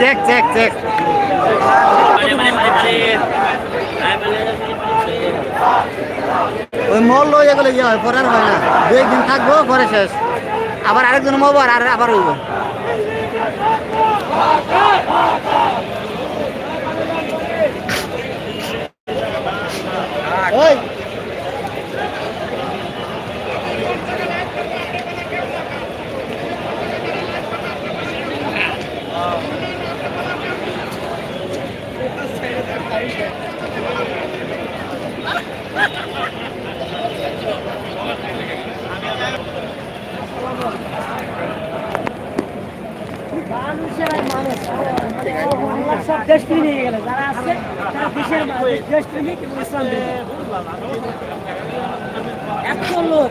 Check check check ওই মল লই এগুলো ইয়ে হয় পরে আর হয় না। দু একদিন থাকব, পরে শেষ। আবার আরেকজন মব আর আবার হইব ওই এত লোক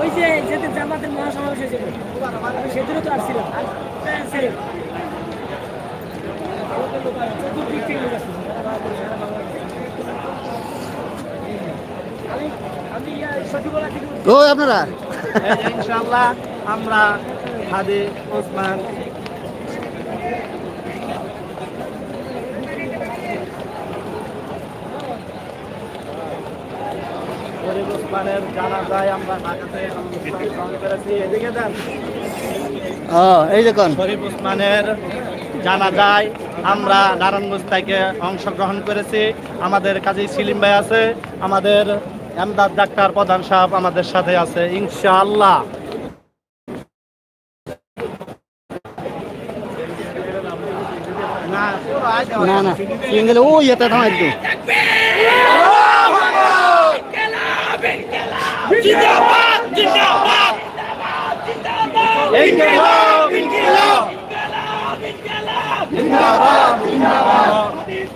ওই যেতে জামাতের মহাসমাবেশ হয়েছিল সেদিনও তো আসছিলাম। চতুর্দিক থেকে আপনারা। ইনশাআল্লাহ আমরা হাদি ওসমান। গরিব ওসমানের জানা যায় আমরা ঢাকাতে করেছি। এদিকে দেন। ও এই দেখুন। ওসমানের জানা যায় আমরা নারায়ণগঞ্জ থেকে অংশগ্রহণ করেছি। আমাদের কাজী সিলিম ভাই আছে আমাদের এমদাদ ডাক্তার প্রধান সাহেব আমাদের সাথে আছে ইনশাআল্লাহ। না না সিঙ্গেল ও ইয়েতে থাম একটু। ইনকিলাব ইনকিলাব